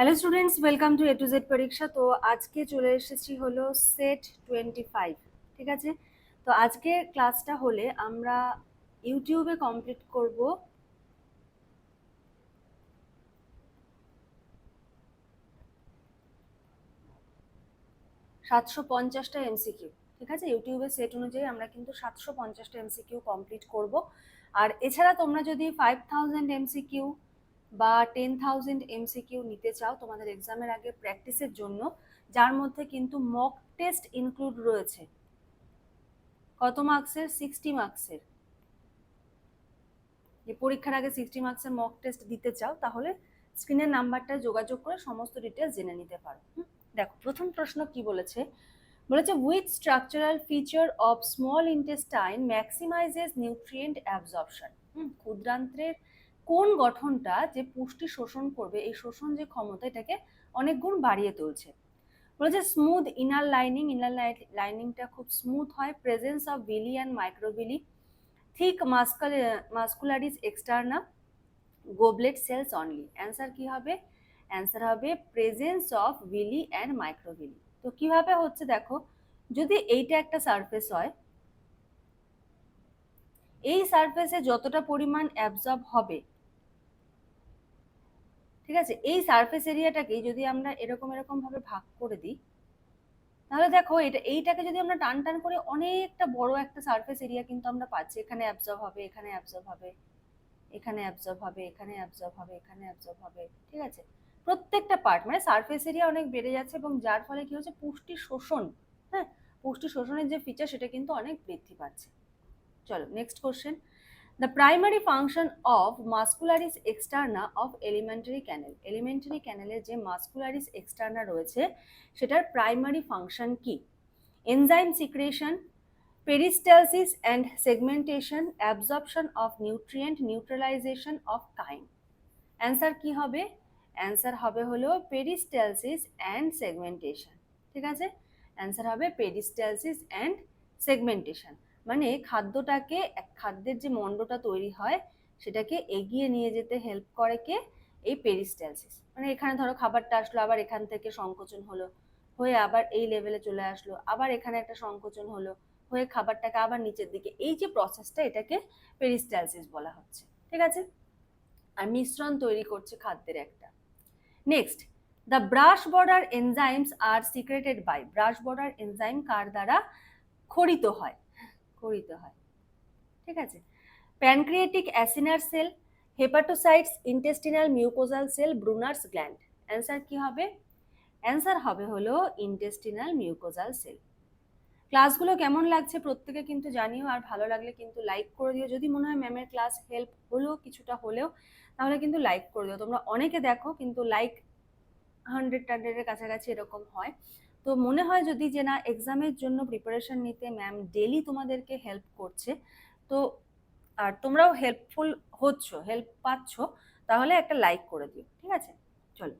Hello students welcome to A to Z পরীক্ষা তো আজকে চলে এসেছি হলো সেট টোয়েন্টি ফাইভ ঠিক আছে? তো আজকে ক্লাসটা হলে আমরা ইউটিউবে কমপ্লিট করব। সাতশো পঞ্চাশটা এমসিকিউ ঠিক আছে? ইউটিউবে সেট অনুযায়ী আমরা কিন্তু সাতশো পঞ্চাশটা এমসিকিউ কমপ্লিট করব। আর এছাড়া তোমরা যদি ফাইভ থাউজেন্ড এমসিকিউ বা টেন থাউজেন্ড এমসিকিউ নিতে চাও তোমাদের এক্সামের আগে প্র্যাকটিসের জন্য, যার মধ্যে কিন্তু মক টেস্ট ইনক্লুড রয়েছে। কত মার্কসের সিক্সটি মার্কসের যে পরীক্ষার আগে সিক্সটি মার্কসের মক টেস্ট দিতে চাও, তাহলে স্ক্রিনের নাম্বারটা যোগাযোগ করে সমস্ত ডিটেলস জেনে নিতে পারো? দেখো, প্রথম প্রশ্ন কি বলেছে? বলেছে with structural feature of small intestine maximises nutrient absorption ক্ষুদ্রান্ত্রের কোন গঠনটা যে পুষ্টি শোষণ করবে, এই শোষণ যে ক্ষমতা এটাকে অনেক গুণ বাড়িয়ে তুলছে। বলেছে স্মুথ ইনার লাইনিং ইনার লাইনিংটা খুব স্মুথ হয় presence of villi and microvilli thick muscle muscularis externa goblet cells only answer কি হবে? অ্যান্সার হবে presence of villi and microvilli তো কীভাবে হচ্ছে দেখো, যদি এইটা একটা সারফেস হয়, এই সারফেসে যতটা পরিমাণ অ্যাবজর্ব হবে ঠিক আছে? এই সারফেস এরিয়াটাকেই যদি আমরা এরকম এরকম ভাবে ভাগ করে দিই, তাহলে দেখো এটা, এইটাকে যদি আমরা টান টান করে অনেকটা বড় একটা সারফেস এরিয়া কিন্তু আমরা পাচ্ছি। এখানে অ্যাবজর্ব হবে, এখানে অ্যাবজর্ব হবে, এখানে অ্যাবজর্ব হবে, এখানে অ্যাবজর্ব হবে, এখানে অ্যাবজর্ব হবে, ঠিক আছে? প্রত্যেকটা পার্ট মানে সারফেস এরিয়া অনেক বেড়ে যাচ্ছে এবং যার ফলে কি হচ্ছে? পুষ্টি শোষণ হ্যাঁ? পুষ্টি শোষণের যে ফিচার সেটা কিন্তু অনেক বৃদ্ধি পাচ্ছে। চলো next question the primary function of muscularis externa of elementary canal elementary ক্যানেলের যে মাস্কুলারিস এক্সটার্না রয়েছে, সেটার প্রাইমারি ফাংশন কি? Enzyme secretion peristalsis and segmentation absorption of nutrient neutralisation of kind answer কি হবে? অ্যান্সার হবে হলো পেরিস্টালসিস অ্যান্ড সেগমেন্টেশন ঠিক আছে? অ্যান্সার হবে পেরিস্টালসিস অ্যান্ড সেগমেন্টেশন মানে খাদ্যটাকে, এক খাদ্যের যে মণ্ডটা তৈরি হয়, সেটাকে এগিয়ে নিয়ে যেতে হেল্প করে কে? এই পেরিস্টালসিস মানে এখানে ধরো খাবারটা আসলো, আবার এখান থেকে সংকোচন হলো, হয়ে আবার এই লেভেলে চলে আসলো, আবার এখানে একটা সংকোচন হলো, হয়ে খাবারটাকে আবার নিচের দিকে। এই যে প্রসেসটা এটাকে পেরিস্টালসিস বলা হচ্ছে। ঠিক আছে? আর মিশ্রণ তৈরি করছে খাদ্যের একটা। Next the brush border enzymes are secreted by brush border enzyme কার দ্বারা খরিত হয়? খরিত হয়। ঠিক আছে? Pancreatic acinar cell hepatocytes intestinal mucosal cell Brunner's gland answer কি হবে? অ্যান্সার হবে হলো ইন্টেস্টিনাল মিউকোজাল সেল ক্লাসগুলো কেমন লাগছে প্রত্যেকে কিন্তু জানিও, আর ভালো লাগলে কিন্তু লাইক করে দিও। যদি মনে হয় ম্যামের ক্লাস হেল্প হলো, কিছুটা হলেও, তাহলে কিন্তু লাইক করে দিও। তোমরা অনেকে দেখো, কিন্তু লাইক হান্ড্রেড টান্ড্রেডের কাছাকাছি এরকম হয়। তো মনে হয় যদি যে না এক্সামের জন্য প্রিপারেশন নিতে ম্যাম ডেলি তোমাদেরকে হেল্প করছে, তো আর তোমরাও হেল্পফুল হচ্ছ হেল্প পাচ্ছ, তাহলে একটা লাইক করে দিও, ঠিক আছে? চলো।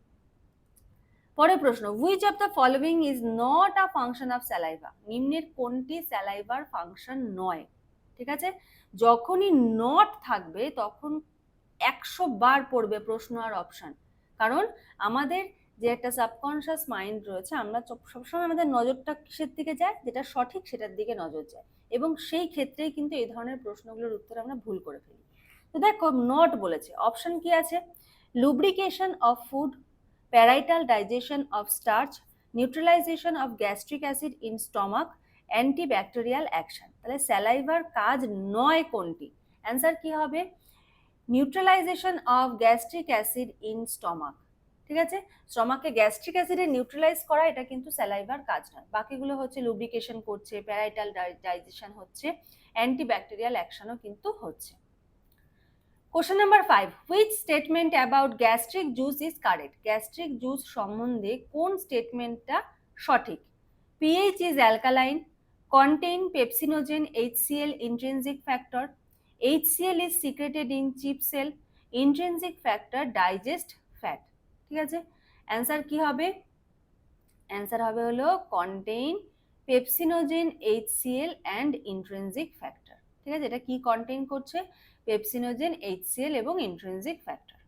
পরের প্রশ্ন which of the following is not a function of saliva নিম্নের কোনটি স্যালাইভার ফাংশন নয়, ঠিক আছে? যখনই নট থাকবে, তখন একশো বার পড়বে প্রশ্ন আর অপশন কারণ আমাদের যে একটা সাবকনশিয়াস মাইন্ড রয়েছে, আমরা সবসময় আমাদের নজরটা কিসের দিকে যায়? যেটা সঠিক সেটার দিকে নজর যায়। এবং সেই ক্ষেত্রেই কিন্তু এই ধরনের প্রশ্নগুলোর উত্তর আমরা ভুল করে ফেলি। তো দেখো নট বলেছে অপশন কি আছে? Lubrication of food parietal digestion of starch neutralisation of gastric acid in stomach antibacterial action তাহলে স্যালাইভার কাজ নয় কোনটি? অ্যান্সার কি হবে? Neutralisation of gastric acid in stomach ঠিক আছে? স্টমাকে গ্যাস্ট্রিক অ্যাসিডে নিউট্রালাইজ করা এটা কিন্তু স্যালাইভার কাজ নয়। বাকিগুলো হচ্ছে লুব্রিকেশন করছে প্যারাইটাল ডাইজেশন হচ্ছে অ্যান্টিব্যাকটেরিয়াল অ্যাকশনও কিন্তু হচ্ছে। Question number five which statement about gastric juice is correct gastric juice সম্বন্ধে কোন স্টেটমেন্টটা সঠিক? PH is alkaline contain pepsinogen HCl intrinsic factor HCl is secreted in chip cell, intrinsic factor, digest fat ঠিক আছে? Answer কি হবে? Answer হবে হলো contain pepsinogen H HCl and intrinsic factor ঠিক আছে? এটা কি কন্টেইন করছে? পেপসিনোজেন এইচ এইচসিএল এবং intrinsic factor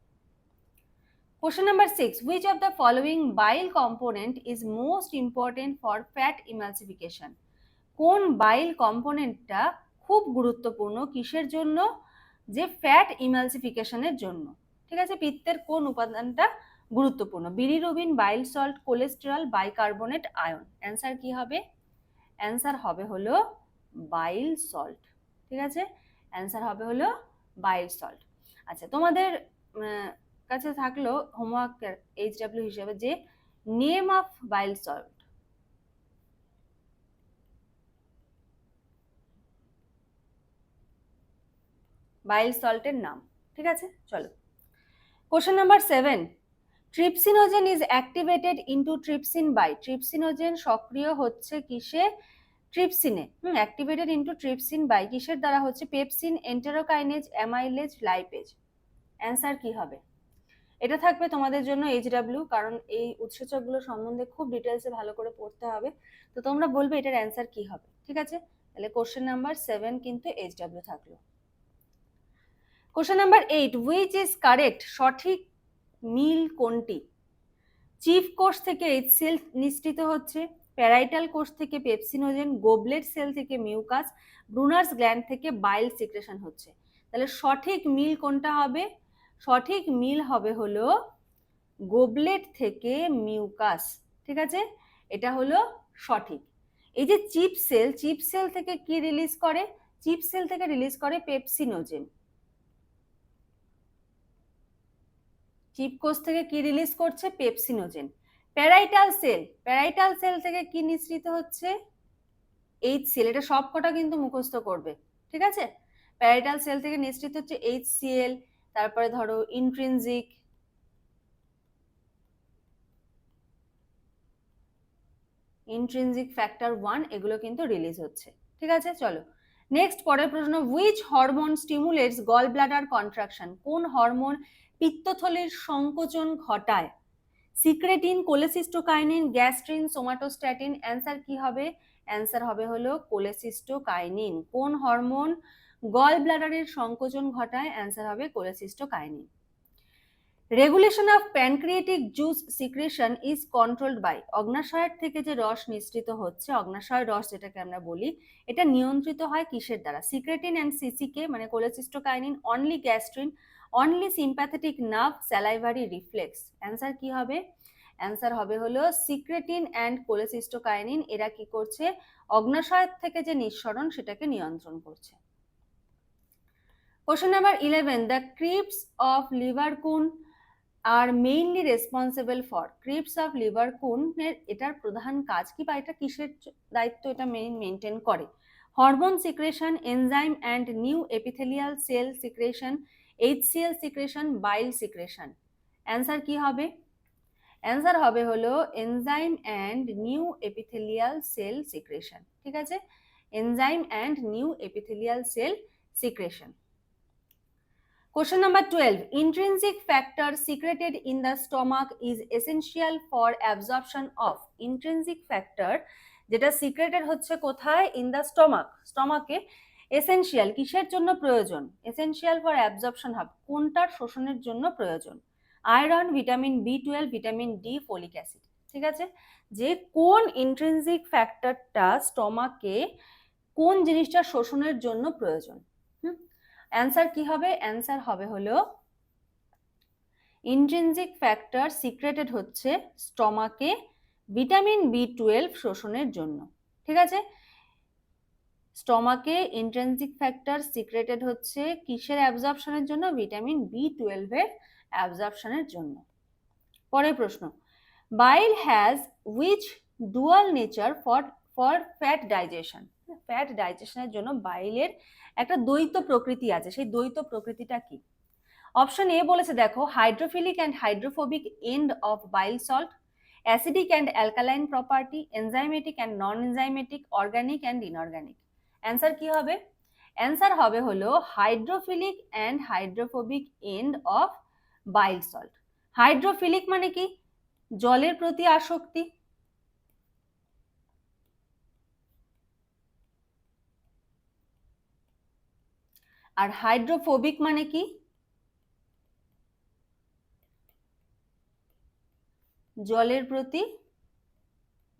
Question number six, Which of the following bile component is most important for fat emulsification? কোন বাইল কম্পোনেন্টটা খুব গুরুত্বপূর্ণ কিসের জন্য? যে ফ্যাট ইমালসিফিকেশনের জন্য। ঠিক আছে? পিত্তের কোন উপাদানটা গুরুত্বপূর্ণ। Bilirubin, bile salt, cholesterol, bicarbonate, ion. Answer কি হবে? অ্যান্সার হবে হলো বাইল সল্ট। ঠিক আছে? অ্যান্সার হবে হলো বাইল সল্ট। আচ্ছা তোমাদের কাছে থাকল হোমওয়ার্ক এইচ ডাব্লিউ হিসাবে যে name of bile salt. Bile সল্টের নাম। ঠিক আছে? চলো। Question number seven. Trypsinogen is activated into trypsin by trypsinogen সক্রিয় হচ্ছে কিসে? ট্রিপসিনে hmm activated into trypsin by কিসের দ্বারা হচ্ছে? Pepsin enterokinase amylase lipase answer কি হবে? এটা থাকবে তোমাদের জন্য এইচ ডাব্লিউ কারণ এই উৎসেচকগুলো সম্বন্ধে খুব ডিটেলসে ভালো করে পড়তে হবে। তো তোমরা বলবে এটার অ্যান্সার কি হবে, ঠিক আছে? তাহলে কোশ্চেন নাম্বার সেভেন কিন্তু এইচ ডাব্লিউ থাকল। Question number eight which is correct সঠিক মিল কোনটি? চিফ কোষ থেকে এইচসিএল নিঃসৃত হচ্ছে, প্যারাইটাল কোষ থেকে পেপসিনোজেন, গোবলেট সেল থেকে মিউকাস, ব্রুনার্স গ্ল্যান্ড থেকে বাইল সিক্রেশন হচ্ছে। তাহলে সঠিক মিল কোনটা হবে? সঠিক মিল হবে হলো গোবলেট থেকে মিউকাস, ঠিক আছে? এটা হলো সঠিক। এই যে চিপ সেল চিপ সেল থেকে কি রিলিজ করে? চিপ সেল থেকে রিলিজ করে পেপসিনোজেন। চিপ কোষ থেকে কি রিলিজ করছে? Pepsinogen parietal cell parietal cell থেকে কি নিঃসৃত হচ্ছে? এইচ সেল এটা সবকটা কিন্তু মুখস্থ করবে। ঠিক আছে? প্যারাইটাল সেল থেকে নিঃসৃত হচ্ছে এইচ সিএল তারপরে ধরো ইন্ট্রিনজিক ইন্ট্রিনজিক ফ্যাক্টর ওয়ান এগুলো কিন্তু রিলিজ হচ্ছে। ঠিক আছে? চলো। নেক্সট পরের প্রশ্ন which hormone stimulates gall bladder contraction কোন হরমোন পিত্তথলির সংকোচন ঘটায়? Secretin, cholecystokinin, gastrin, somatostatin. Answer কি হবে? অ্যান্সার হবে হলো কোলেসিস্টোকাইনিন। কোন হরমোন গল ব্লাডারের সংকোচন ঘটায়? অ্যান্সার হবে cholecystokinin. Regulation of pancreatic juice secretion is controlled by অগ্নাশয়ের থেকে যে রস নিঃসৃত হচ্ছে, অগ্নাশয় রস যেটাকে আমরা বলি, এটা নিয়ন্ত্রিত হয় কিসের দ্বারা? সিক্রেটিন অ্যান্ড সিসিকে মানে cholecystokinin only gastrin only sympathetic nerve salivary reflex answer কি হবে? অ্যান্সার হবে হলো সিক্রেটিন অ্যান্ড কোলেসিস্টোকাইনিন এরা কি করছে? অগ্নাশয়ের থেকে যে নিঃসরণ সেটাকে নিয়ন্ত্রণ করছে। Question number eleven the crypts of Lieberkuhn are mainly responsible for crypts of লিভারকুনের এটার প্রধান কাজ কি বা এটা কিসের দায়িত্ব এটা মেইন মেনটেন করে? Hormone secretion enzyme and new epithelial cell secretion HCl secretion bile secretion answer কি হবে? অ্যান্সার হবে হলো enzyme and new epithelial cell secretion ঠিক আছে? Enzyme and new epithelial cell secretion Question number 12. Intrinsic factor secreted in the stomach is essential for absorption of. Intrinsic factor যেটা secreted হচ্ছে কোথায়? In the stomach স্টমাকে essential কিসের জন্য প্রয়োজন? Essential for absorption hub কোনটার শোষণের জন্য প্রয়োজন? Iron vitamin B twelve vitamin D folic acid ঠিক আছে? যে কোন ইন্ট্রিনজিক ফ্যাক্টরটা স্টমাকে কোন জিনিসটা শোষণের জন্য প্রয়োজন? অ্যান্সার কি হবে? অ্যান্সার হবে হলো ইন্ট্রিনজিক ফ্যাক্টর সিক্রেটেড হচ্ছে স্টমাকে ভিটামিন বি টুয়েলভ শোষণের জন্য। ঠিক আছে? স্টমাকে ইন্ট্রেন্সিক ফ্যাক্টর সিক্রেটেড হচ্ছে কিসের অ্যাবজর্পশনের জন্য? ভিটামিন বি টুয়েলভের অ্যাবজর্পশনের জন্য। পরের প্রশ্ন bile has which dual nature for for fat digestion fat ডাইজেশনের জন্য বাইলের একটা দ্বৈত প্রকৃতি আছে। সেই দ্বৈত প্রকৃতিটা কি? অপশন এ বলেছে, দেখো hydrophilic and hydrophobic end of bile salt acidic and alkaline property enzymatic and non enzymatic organic and inorganic answer কি হবে? অ্যান্সার হবে হলো hydrophilic and hydrophobic end of bile salt hydrophilic মানে কি? জলের প্রতি আসক্তি আর হাইড্রোফোবিক মানে কি? জলের প্রতি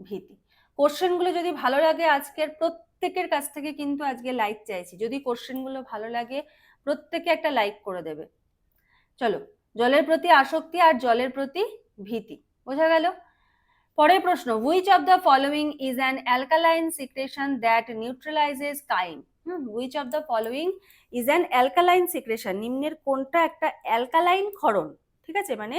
ভীতি। কোশ্চেনগুলো যদি ভালো লাগে আজকের, প্রত্যেকের কাছ থেকে কিন্তু আজকে লাইক চাইছি। যদি কোশ্চেনগুলো ভালো লাগে, প্রত্যেকে একটা লাইক করে দেবে। চলো, জলের প্রতি আসক্তি আর জলের প্রতি ভীতি, বোঝা গেল? পরের প্রশ্ন which of the following is an alkaline secretion that neutralises chyme hmm which of the following is an alkaline secretion নিম্নের কোনটা একটা অ্যালকালাইন ক্ষরণ, ঠিক আছে? মানে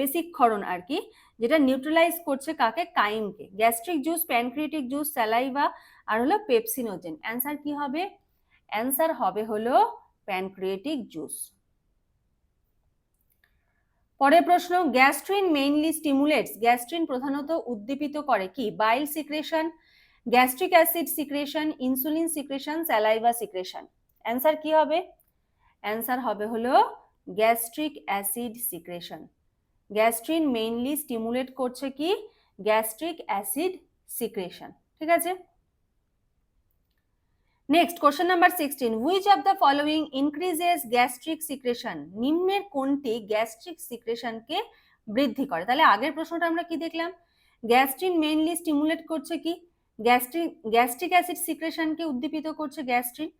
বেসিক ক্ষরণ আর কি, যেটা নিউট্রালাইজ করছে কাকে? কাইমকে। Gastric juice pancreatic juice saliva আর হলো পেপসিনোজেন অ্যান্সার কি হবে? অ্যান্সার হবে হলো প্যানক্রিয়েটিক জুস পরের প্রশ্ন গ্যাস্ট্রিন মেইনলি স্টিমুলেটস গ্যাস্ট্রিন প্রধানত উদ্দীপিত করে কি? Bile secretion gastric acid secretion, insulin secretion, saliva secretion. Answer কি হবে? অ্যান্সার হবে হলো gastric acid secretion. Gastrin mainly stimulate করছে কি? Gastric acid secretion. ঠিক আছে? Next question number sixteen which of the following increases gastric secretion নিম্নের কোনটি গ্যাস্ট্রিক সিক্রেশনকে বৃদ্ধি করে? তাহলে আগের প্রশ্নটা আমরা কি দেখলাম? গ্যাস্ট্রিন মেইনলি স্টিমুলেট করছে কি? গ্যাস্ট্রিক গ্যাস্ট্রিক অ্যাসিড সিক্রেশনকে উদ্দীপিত করছে গ্যাস্ট্রিন।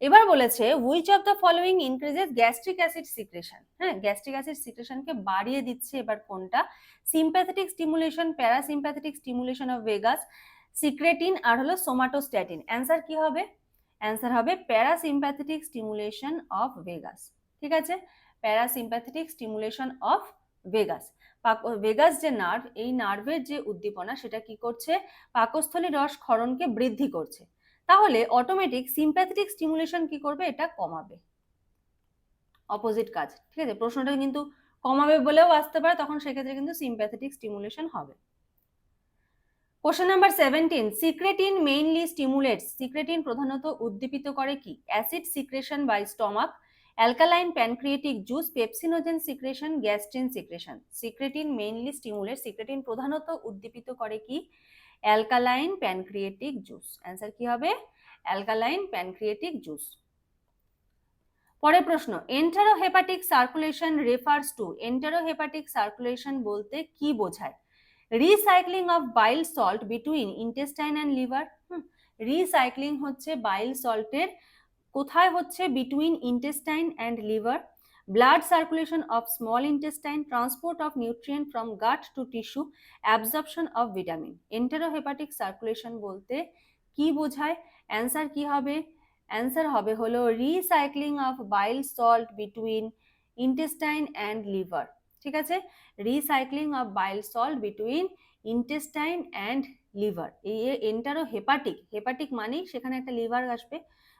এবার বলেছে which of the following increases gastric acid secretion হ্যাঁ গ্যাস্ট্রিক অ্যাসিড সিক্রেশনকে বাড়িয়ে দিচ্ছে এবার কোনটা? Sympathetic stimulation parasympathetic stimulation of vagus secretin আর হলো সোমাটোস্ট্যাটিন অ্যান্সার কি হবে? অ্যান্সার হবে প্যারাসিম্প্যাথেটিক স্টিমুলেশন অফ ভেগাস ঠিক আছে? Parasympathetic stimulation of vagus vagus যে নার্ভ এই নার্ভের যে উদ্দীপনা, সেটা কি করছে? পাকস্থলী রস ক্ষরণকে বৃদ্ধি করছে। তাহলে অটোমেটিক সিম্প্যাথেটিক স্টিমুলেশন কি করবে? এটা কমাবে। অপোজিট কাজ। ঠিক আছে? প্রশ্নটা কিন্তু কমাবে বলেও আসতে পারে, তখন সেক্ষেত্রে কিন্তু সিম্প্যাথেটিক স্টিমুলেশন হবে। Question number seventeen secretin mainly stimulates secretin প্রধানত উদ্দীপিত করে কি? Acid secretion by stomach alkaline pancreatic juice, pepsinogen secretion, gastrin secretion. Secretin mainly stimulate, secretin প্রধানত উদ্দীপিত করে কি? Alkaline pancreatic juice. অ্যান্সার কি হবে? Alkaline pancreatic juice. পরের প্রশ্ন enterohepatic circulation refers to enterohepatic circulation বলতে কি বোঝায়? Recycling of bile salt between intestine and liver recycling হচ্ছে বাইল সল্টের কোথায় হচ্ছে between intestine and liver blood circulation of small intestine, transport of nutrient from gut to tissue, absorption of vitamin. Enterohepatic circulation বলতে কি বোঝায়? Answer কি হবে? Answer হবে হলো recycling of bile salt between intestine and liver ঠিক আছে? Recycling of bile salt between intestine and liver এই এন্টারো হেপাটিক হেপাটিক মানেই সেখানে একটা লিভার আসবে।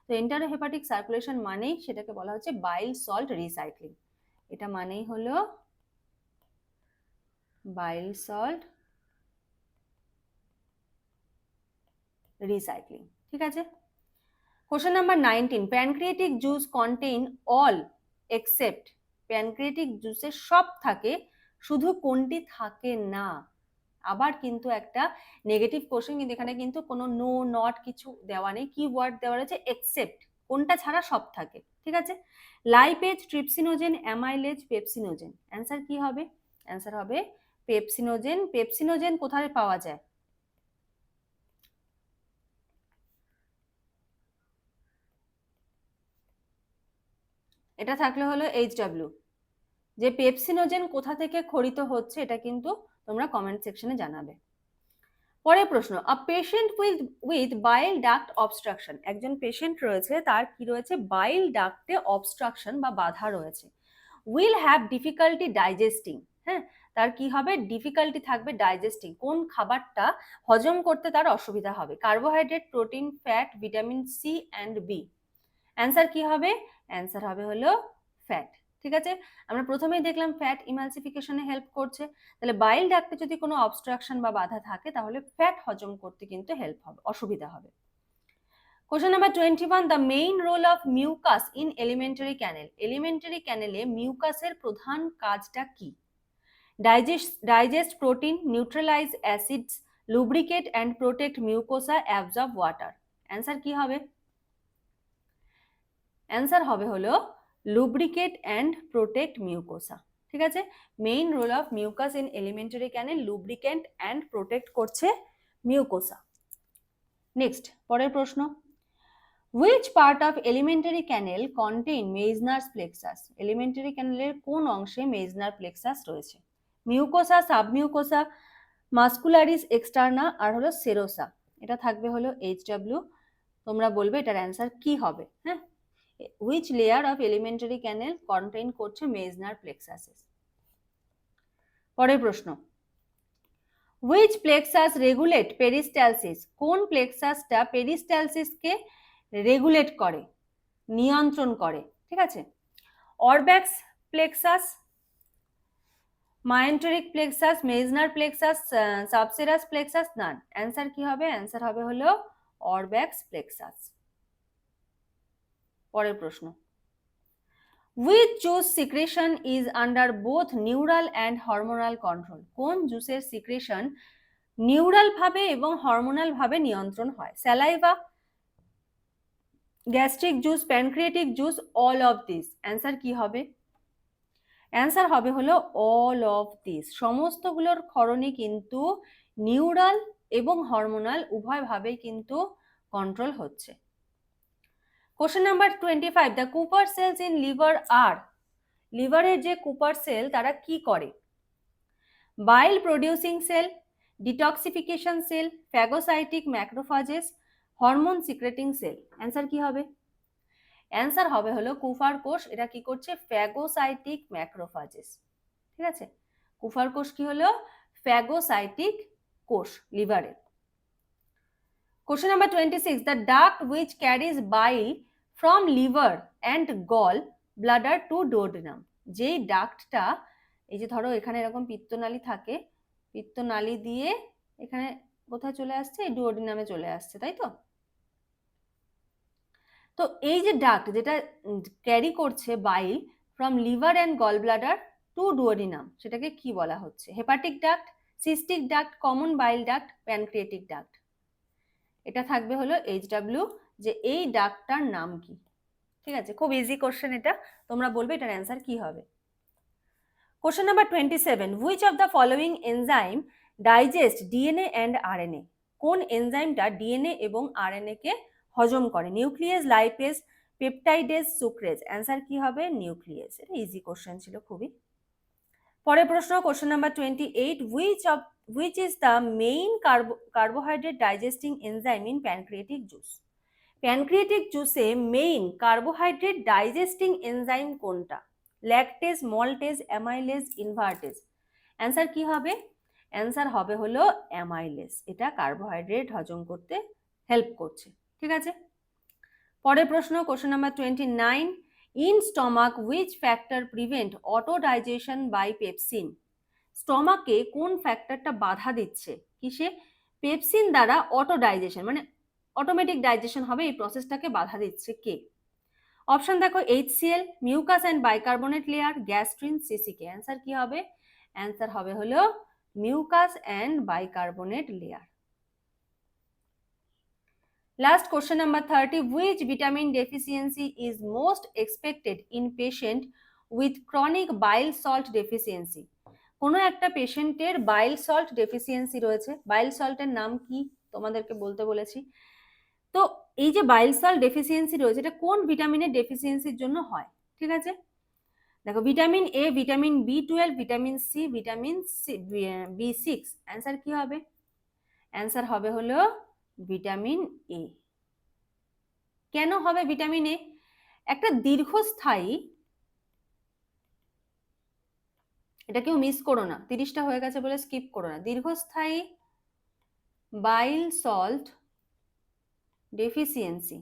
তো এন্টারোহেপাটিক সার্কুলেশন মানেই সেটাকে বলা হচ্ছে বাইল সল্ট রিসাইক্লিং। এটা মানেই হলো বাইল সল্ট রিসাইক্লিং, ঠিক আছে? Question number nineteen pancreatic juice contain all except pancreatic জুসে সব থাকে, শুধু কোনটি থাকে না? আবার কিন্তু একটা নেগেটিভ কোশ্চেন কিন্তু এখানে কিন্তু কোনো নো নট কিছু দেওয়া নেই। কি ওয়ার্ড দেওয়া রয়েছে এক্সেপ্ট কোনটা ছাড়া সব থাকে, ঠিক আছে? Lipase trypsinogen amylase pepsinogen answer কি হবে? অ্যান্সার হবে পেপসিনোজেন পেপসিনোজেন কোথায় পাওয়া যায়? এটা থাকলে হলো এইচ ডাব্লিউ যে পেপসিনোজেন কোথা থেকে খরিত হচ্ছে, এটা কিন্তু তোমরা কমেন্ট সেকশনে জানাবে। পরের প্রশ্ন a patient with with bile duct obstruction একজন পেশেন্ট রয়েছে, তার কি রয়েছে? বাইল ডাক্টে অবস্ট্রাকশন বা বাধা রয়েছে। উইল হ্যাভ ডিফিকাল্টি ডাইজেস্টিং হ্যাঁ? তার কি হবে? ডিফিকাল্টি থাকবে ডাইজেস্টিং কোন খাবারটা হজম করতে তার অসুবিধা হবে? Carbohydrate protein fat vitamin C and B answer কি হবে? অ্যান্সার হবে হলো ফ্যাট ঠিক আছে? আমরা প্রথমেই দেখলাম ফ্যাট ইমালসিফিকেশনে হেল্প করছে। তাহলে বাইল ডাক্টে যদি কোনো অবস্ট্রাকশন বা বাধা থাকে, তাহলে ফ্যাট হজম করতে কিন্তু হেল্প হবে, অসুবিধা হবে। Question number twenty one the main role of mucus in alimentary canal alimentary ক্যানেলে মিউকাসের প্রধান কাজটা কি? Digest digest protein neutralise acids lubricate and protect mucosa absorb water answer কি হবে? অ্যান্সার হবে হলো লুব্রিকেট অ্যান্ড প্রোটেক্ট মিউকোসা ঠিক আছে? Main role of mucus in alimentary canal lubricant and protect করছে মিউকোসা নেক্সট পরের প্রশ্ন। Which part of alimentary canal contain Meissner's plexus alimentary ক্যানেলের কোন অংশে মেজনার প্লেক্সাস রয়েছে? মিউকোসা সাবমিউকোসা মাস্কুলারিস এক্সটার্না আর হলো সেরোসা এটা থাকবে হলো এইচ ডাব্লিউ তোমরা বলবে এটার অ্যান্সার কি হবে? হ্যাঁ? Which layer of alimentary canal contain করছে মেজনার প্লেক্সাসেস পরের প্রশ্ন হুইচ প্লেক্সাস রেগুলেট পেরিস্ট্যালসিস কোন প্লেক্সাসটা পেরিস্ট্যালসিসকে রেগুলেট করে, নিয়ন্ত্রণ করে, ঠিক আছে? Auerbach's plexus myenteric plexus Meissner plexus subserous plexus none answer কি হবে? অ্যান্সার হবে হলো অরব্যাক্স প্লেক্সাস পরের প্রশ্ন। With juice secretion is under both neural and hormonal control কোন জুসের সিক্রেশন নিউরাল ভাবে এবং হরমোনাল ভাবে নিয়ন্ত্রণ হয়? Saliva gastric juice pancreatic juice all of this answer কি হবে? অ্যান্সার হবে হলো অল অফ দিস সমস্তগুলোর ক্ষরণে কিন্তু নিউরাল এবং হরমোনাল উভয়ভাবেই কিন্তু কন্ট্রোল হচ্ছে। Question number twenty five the Kupffer cells in liver আর লিভারের যে কুপার সেল তারা কি করে? Bile producing cell detoxification cell phagocytic macrophages hormone secreting cell answer কি হবে? অ্যান্সার হবে হলো কুফার কোষ এটা কি করছে? ফ্যাগোসাইটিক ম্যাক্রোফাজেস ঠিক আছে? কুফার কোষ কি হলো? ফ্যাগোসাইটিক কোষ লিভারের question number twenty six the duct which carries bile from liver and gall bladder to duodenum যেই ডাক্টটা এই যে ধরো এখানে এরকম পিত্তনালী থাকে, পিত্তনালী দিয়ে এখানে কোথায় চলে আসছে? এই ডুওডিনামে চলে আসছে, তাই তো? তো এই যে ডাক্ট যেটা ক্যারি করছে bile from liver and gall bladder to duodenum সেটাকে কি বলা হচ্ছে? Hepatic duct cystic duct common bile duct pancreatic duct এটা থাকবে হলো এইচ ডাব্লিউ যে এই ডাকটার নাম কি? ঠিক আছে? খুব ইজি কোশ্চেন এটা। তোমরা বলবে এটার অ্যান্সার কি হবে? Question number twenty seven which of the following enzyme digest DNA and RNA কোন এনজাইমটা ডিএনএ এবং আরএনএ কে হজম করে? Nuclease lipase peptidase sucrase answer কি হবে? নিউক্লিয়াস এটা ইজি কোশ্চেন ছিল খুবই। পরের প্রশ্ন question number twenty eight which of which is the main carbohydrate digesting enzyme in pancreatic juice pancreatic জুসে main carbohydrate digesting enzyme কোনটা? Lactase maltase amylase invertase answer কি হবে? অ্যান্সার হবে হলো অ্যামাইলেজ এটা কার্বোহাইড্রেট হজম করতে হেল্প করছে। ঠিক আছে? পরের প্রশ্ন question number twenty nine in stomach which factor prevent auto digestion by pepsin স্টমাকে কোন ফ্যাক্টরটা বাধা দিচ্ছে? কিসে? পেপসিন দ্বারা অটো ডাইজেশন মানে অটোমেটিক ডাইজেশন হবে, এই প্রসেসটাকে বাধা দিচ্ছে কে? অপশন দেখো HCl mucus and bicarbonate layer gastrin CCK answer কি হবে? অ্যান্সার হবে হলো mucus and bicarbonate layer last question number 30. Which vitamin deficiency is most expected in patient with chronic bile salt deficiency? কোনো একটা পেশেন্টের বাইল সল্ট ডেফিসিয়েন্সি রয়েছে। বাইল সল্টের নাম কি? তোমাদেরকে বলতে বলেছি। তো এই যে বাইল সল্ট ডেফিসিয়েন্সি রয়েছে, এটা কোন ভিটামিনের ডেফিসিয়েন্সির জন্য হয়? ঠিক আছে? দেখো vitamin A vitamin B twelve vitamin C vitamin C B six answer কি হবে? অ্যান্সার হবে হলো ভিটামিন এ কেন হবে ভিটামিন এ একটা দীর্ঘস্থায়ী, এটা কেউ মিস করো না, তিরিশটা হয়ে গেছে বলে স্কিপ করো না। দীর্ঘস্থায়ী বাইল সল্ট ডেফিসিয়েন্সি।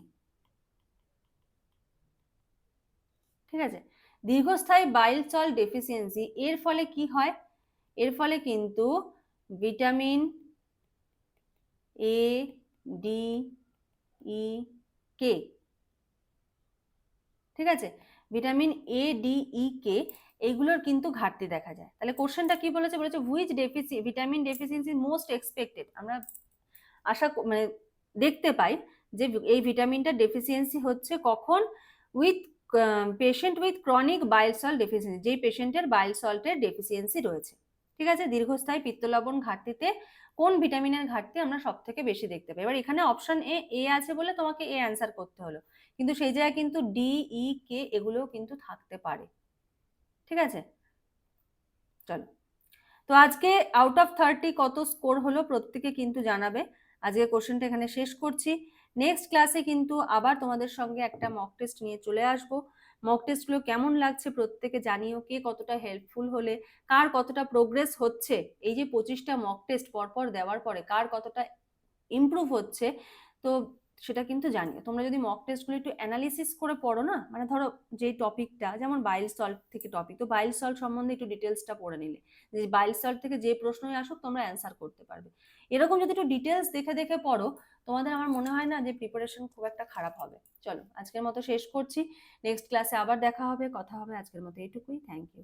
ঠিক আছে? দীর্ঘস্থায়ী বাইল চল ডেফিসিয়েন্সি, এর ফলে কি হয়? এর ফলে কিন্তু ভিটামিন এ, ডি, ই, কে, ঠিক আছে? ভিটামিন এ, ডি, ই, কে, এইগুলোর কিন্তু ঘাটতি দেখা যায়। তাহলে কোশ্চেনটা কি বলেছে? বলেছে which defici vitamin deficiency most expected আমরা আশা মানে দেখতে পাই। যে এই ভিটামিনটা ডেফিসিয়েন্সি হচ্ছে কখন? With patient with chronic bile deficiency যেই পেশেন্টের বাইল সল্টের ডেফিসিয়েন্সি রয়েছে। ঠিক আছে? দীর্ঘস্থায়ী পিত্তলবণ ঘাটতিতে কোন ভিটামিনের ঘাটতি আমরা সব থেকে বেশি দেখতে পাই? এবার এখানে অপশন এ এ আছে বলে তোমাকে এ অ্যান্সার করতে হলো। কিন্তু সেই জায়গায় কিন্তু ডি ই কে এগুলোও কিন্তু থাকতে পারে। ঠিক আছে? চলো। তো আজকে আউট অফ থার্টি কত স্কোর হলো প্রত্যেকে কিন্তু জানাবে। আজকে কোশ্চেনটা এখানে শেষ করছি। নেক্সট ক্লাসে কিন্তু আবার তোমাদের সঙ্গে একটা মক টেস্ট নিয়ে চলে আসব। মক টেস্টগুলো কেমন লাগছে প্রত্যেকে জানিও, কে কতটা হেল্পফুল হলে, কার কতটা প্রোগ্রেস হচ্ছে? এই যে পঁচিশটা মক টেস্ট পরপর দেওয়ার পরে কার কতটা ইমপ্রুভ হচ্ছে? তো সেটা কিন্তু জানিও। তোমরা যদি মক টেস্টগুলো একটু অ্যানালিসিস করে পড়ো না মানে ধরো যে টপিকটা যেমন বাইল সল্ট থেকে টপিক তো বাইল সল্ট সম্বন্ধে একটু ডিটেলসটা পড়ে নিলে। যে বাইল সল্ট থেকে যে প্রশ্নই আসুক, তোমরা অ্যান্সার করতে পারবে। এরকম যদি একটু ডিটেলস দেখে দেখে পড়ো, তোমাদের আমার মনে হয় না যে প্রিপারেশন খুব একটা খারাপ হবে। চলো, আজকের মতো শেষ করছি। নেক্সট ক্লাসে আবার দেখা হবে, কথা হবে আজকের মতো এইটুকুই থ্যাংক ইউ